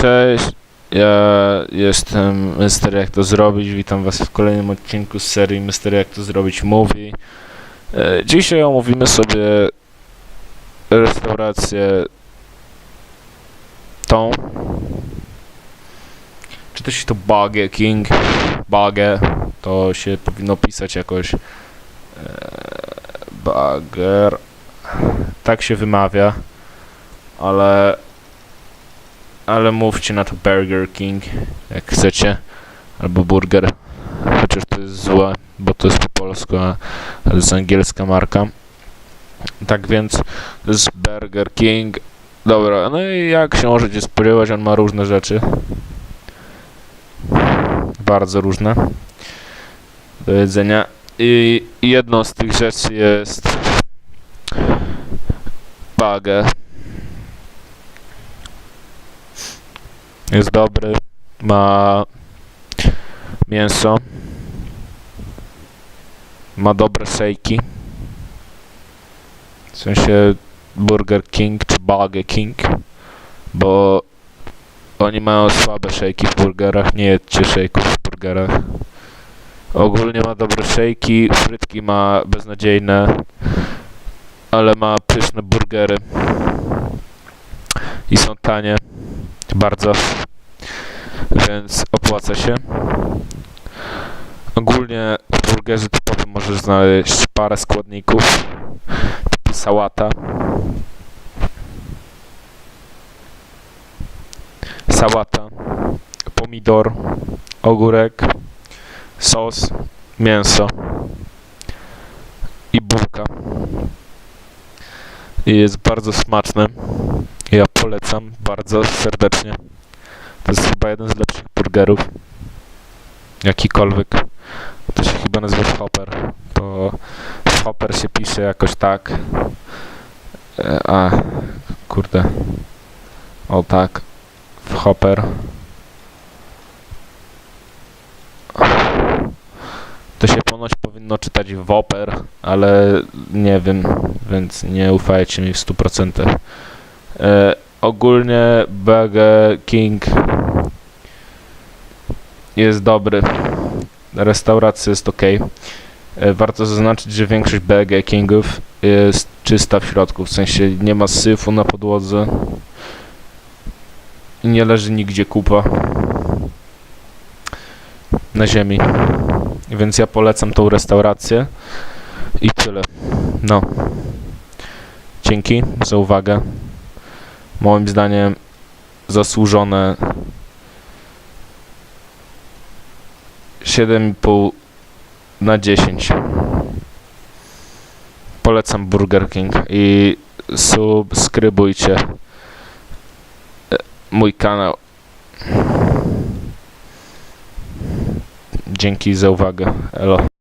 Cześć, ja jestem Mister Jak to zrobić. Witam Was w kolejnym odcinku z serii Mister Jak to zrobić Movie. E, Dzisiaj omówimy sobie restaurację tą. Czyta się to Burger King. Burger. To się powinno pisać jakoś. E, Burger. Tak się wymawia. Ale ale mówcie na to Burger King, jak chcecie, albo Burger, chociaż to jest złe, bo to jest po polsku, a to jest angielska marka. Tak więc jest Burger King. Dobra, no i jak się możecie spodziewać, on ma różne rzeczy. Bardzo różne do jedzenia. I jedną z tych rzeczy jest bagę. Jest dobry. Ma mięso. Ma dobre szejki. W sensie Burger King czy Burger King. Bo oni mają słabe szejki w burgerach. Nie jedźcie szejków w burgerach. Ogólnie ma dobre szejki. Frytki ma beznadziejne. Ale ma pyszne burgery. I są tanie. Bardzo. Więc opłaca się. Ogólnie w burgerze typowym możesz znaleźć parę składników. Typu sałata. Sałata. Pomidor. Ogórek. Sos. Mięso. I bułka. I jest bardzo smaczne. Ja polecam bardzo serdecznie. To jest chyba jeden z lepszych burgerów. Jakikolwiek. To się chyba nazywa Hopper. To Hopper się pisze jakoś tak. E, A, kurde. O tak. W Hopper. To się ponoć powinno czytać Whopper, ale nie wiem, więc nie ufajcie mi w 100%. E, ogólnie Burger King jest dobry. Restauracja jest ok. E, warto zaznaczyć, że większość Burger Kingów jest czysta w środku, w sensie nie ma syfu na podłodze i nie leży nigdzie kupa na ziemi. Więc ja polecam tą restaurację i tyle. No. Dzięki za uwagę moim zdaniem zasłużone 7,5 na 10. Polecam Burger King i subskrybujcie e, mój kanał. Dzięki za uwagę. Elo.